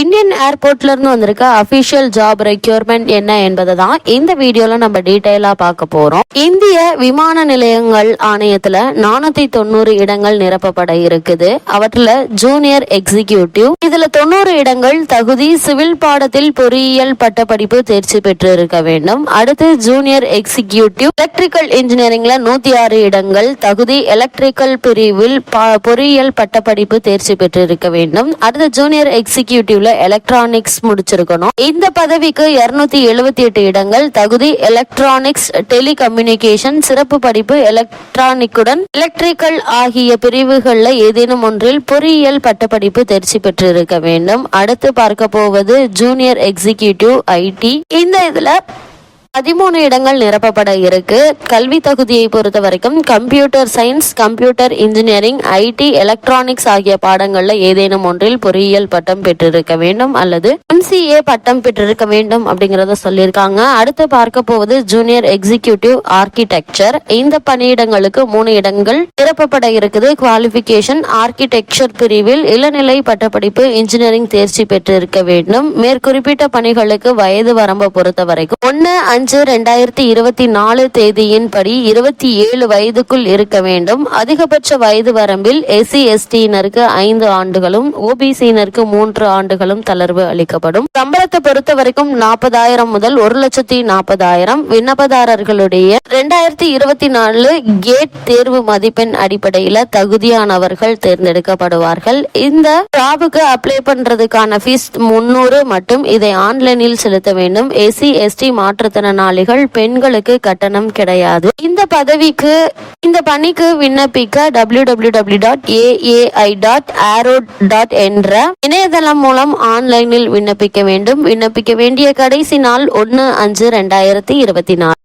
Indian ஏர்போர்ட்ல இருந்து வந்திருக்க அபிஷியல் ஜாப் ரெக்யூர்மெண்ட் என்ன என்பதை தான் இந்த வீடியோல நம்ம டீட்டெயிலாக பார்க்க போறோம். இந்திய விமான நிலையங்கள் ஆணையத்துல நானூத்தி தொண்ணூறு இடங்கள் நிரப்பப்பட இருக்குது. அவற்றுல ஜூனியர் எக்ஸிகியூட்டிவ் இதுல தொண்ணூறு இடங்கள் தகுதி சிவில் பாடத்தில் பொறியியல் பட்டப்படிப்பு தேர்ச்சி பெற்று இருக்க வேண்டும். அடுத்து ஜூனியர் எக்ஸிகியூட்டிவ் எலக்ட்ரிக்கல் இன்ஜினியரிங்ல நூத்தி ஆறு இடங்கள் தகுதி எலக்ட்ரிக்கல் பிரிவில் பொறியியல் பட்டப்படிப்பு தேர்ச்சி பெற்று இருக்க வேண்டும். அடுத்து ஜூனியர் எக்ஸிகியூட்டிவ்ல எலக்ட்ரானிக்ஸ் முடிச்சிருக்கணும். இந்த பதவிக்கு இருநூத்தி எழுபத்தி எட்டு இடங்கள் தகுதி எலக்ட்ரானிக்ஸ் டெலிகம்யூனிகேஷன் சிறப்பு படிப்பு எலக்ட்ரானிக்குடன் எலக்ட்ரிக்கல் ஆகிய பிரிவுகளில் ஏதேனும் ஒன்றில் பொறியியல் பட்டப்படிப்பு தேர்ச்சி பெற்றிருக்க வேண்டும். அடுத்து பார்க்க போவது ஜூனியர் எக்ஸிகியூட்டிவ் ஐடி இந்த இதுல பதிமூணு இடங்கள் நிரப்பப்பட இருக்கு. கல்வி தகுதியை பொறுத்த வரைக்கும் computer science computer engineering IT electronics ஆகிய பாடங்கள்ல ஏதேனும் ஒன்றில் பொறியியல் பட்டம் பெற்றிருக்க வேண்டும் அல்லது எம்சிஏ பட்டம் பெற்றிருக்க வேண்டும் அப்படிங்கறத சொல்லியிருக்காங்க. அடுத்து பார்க்க போவது ஜூனியர் எக்ஸிகியூட்டிவ் ஆர்கிடெக்சர் இந்த பணியிடங்களுக்கு மூணு இடங்கள் நிரப்பப்பட இருக்குது. குவாலிஃபிகேஷன் ஆர்கிடெக்சர் பிரிவில் இளநிலை பட்டப்படிப்பு இன்ஜினியரிங் தேர்ச்சி பெற்றிருக்க வேண்டும். மேற்குறிப்பிட்ட பணிகளுக்கு வயது வரம்பை பொறுத்த வரைக்கும் ஒன்னு அஞ்சு ரெண்டாயிரத்தி இருபத்தி நாலு தேதியின்படி இருபத்தி ஏழு வயதுக்குள் இருக்க வேண்டும். அதிகபட்ச வயது வரம்பில் எஸ்சி எஸ்டியினருக்கு ஐந்து ஆண்டுகளும் ஓபிசியினருக்கு மூன்று ஆண்டுகளும் தளர்வு அளிக்கப்படும். சம்பளத்தை பொறுத்த வரைக்கும் நாற்பதாயிரம் முதல் ஒரு லட்சத்தி நாற்பதாயிரம். விண்ணப்பதாரர்களுடைய ரெண்டாயிரத்தி இருபத்தி நாலு கேட் தேர்வு மதிப்பெண் அடிப்படையில தகுதியானவர்கள் தேர்ந்தெடுக்கப்படுவார்கள். இந்த ஜாபுக்கு அப்ளை பண்றதுக்கான ஃபீஸ் முன்னூறு மற்றும் இதை ஆன்லைனில் செலுத்த வேண்டும். எஸ்சி எஸ்டி மாற்றுத்திறனாளிகள் பெண்களுக்கு கட்டணம் கிடையாது. இந்த பதவிக்கு இந்த பணிக்கு விண்ணப்பிக்க W W W dot AAI dot aero dot என்ற இணையதளம் மூலம் ஆன்லைனில் விண்ணப்பிக்க வேண்டும். விண்ணப்பிக்க வேண்டிய கடைசி நாள் ஒன்று அஞ்சு ரெண்டாயிரத்தி இருபத்தி நாலு.